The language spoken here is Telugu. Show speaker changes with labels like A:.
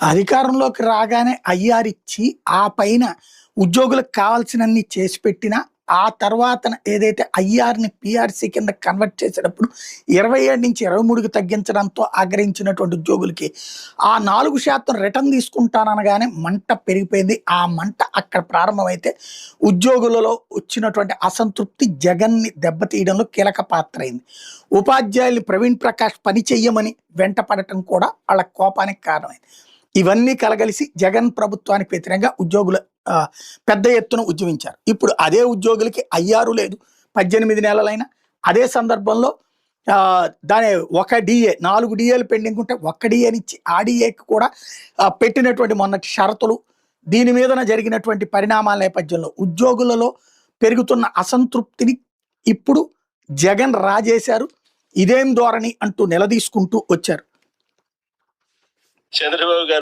A: అధికారంలోకి రాగానే ఐఆర్ ఇచ్చి ఆ పైన ఉద్యోగులకు కావాల్సినన్ని చేసి పెట్టిన ఆ తర్వాత ఏదైతే ఐఆర్ని పిఆర్సీ కింద కన్వర్ట్ చేసేటప్పుడు ఇరవై ఏడు నుంచి ఇరవై మూడుకి తగ్గించడంతో ఆగ్రహించినటువంటి ఉద్యోగులకి ఆ నాలుగు శాతం రిటర్న్ తీసుకుంటాననగానే మంట పెరిగిపోయింది. ఆ మంట అక్కడ ప్రారంభమైతే ఉద్యోగులలో వచ్చినటువంటి అసంతృప్తి జగన్ని దెబ్బతీయడంలో కీలక పాత్ర అయింది. ఉపాధ్యాయులు ప్రవీణ్ ప్రకాష్ పని చెయ్యమని వెంటపడటం కూడా వాళ్ళ కోపానికి కారణమైంది. ఇవన్నీ కలగలిసి జగన్ ప్రభుత్వానికి వ్యతిరేకంగా ఉద్యోగులు పెద్ద ఎత్తున ఉద్యమించారు. ఇప్పుడు అదే ఉద్యోగులకి అయ్యారు లేదు పద్దెనిమిది నెలలైనా. అదే సందర్భంలో దాని ఒక డిఏ నాలుగు డిఏలు పెండింగ్ ఉంటే ఒక్క డిఏనిచ్చి ఆ డిఏకి కూడా పెట్టినటువంటి మొన్నటి షరతులు దీని మీదన జరిగినటువంటి పరిణామాల నేపథ్యంలో ఉద్యోగులలో పెరుగుతున్న అసంతృప్తిని ఇప్పుడు జగన్ రాజేశారు. ఇదేం ధోరణి అంటూ నిలదీసుకుంటూ వచ్చారు.
B: చంద్రబాబు గారు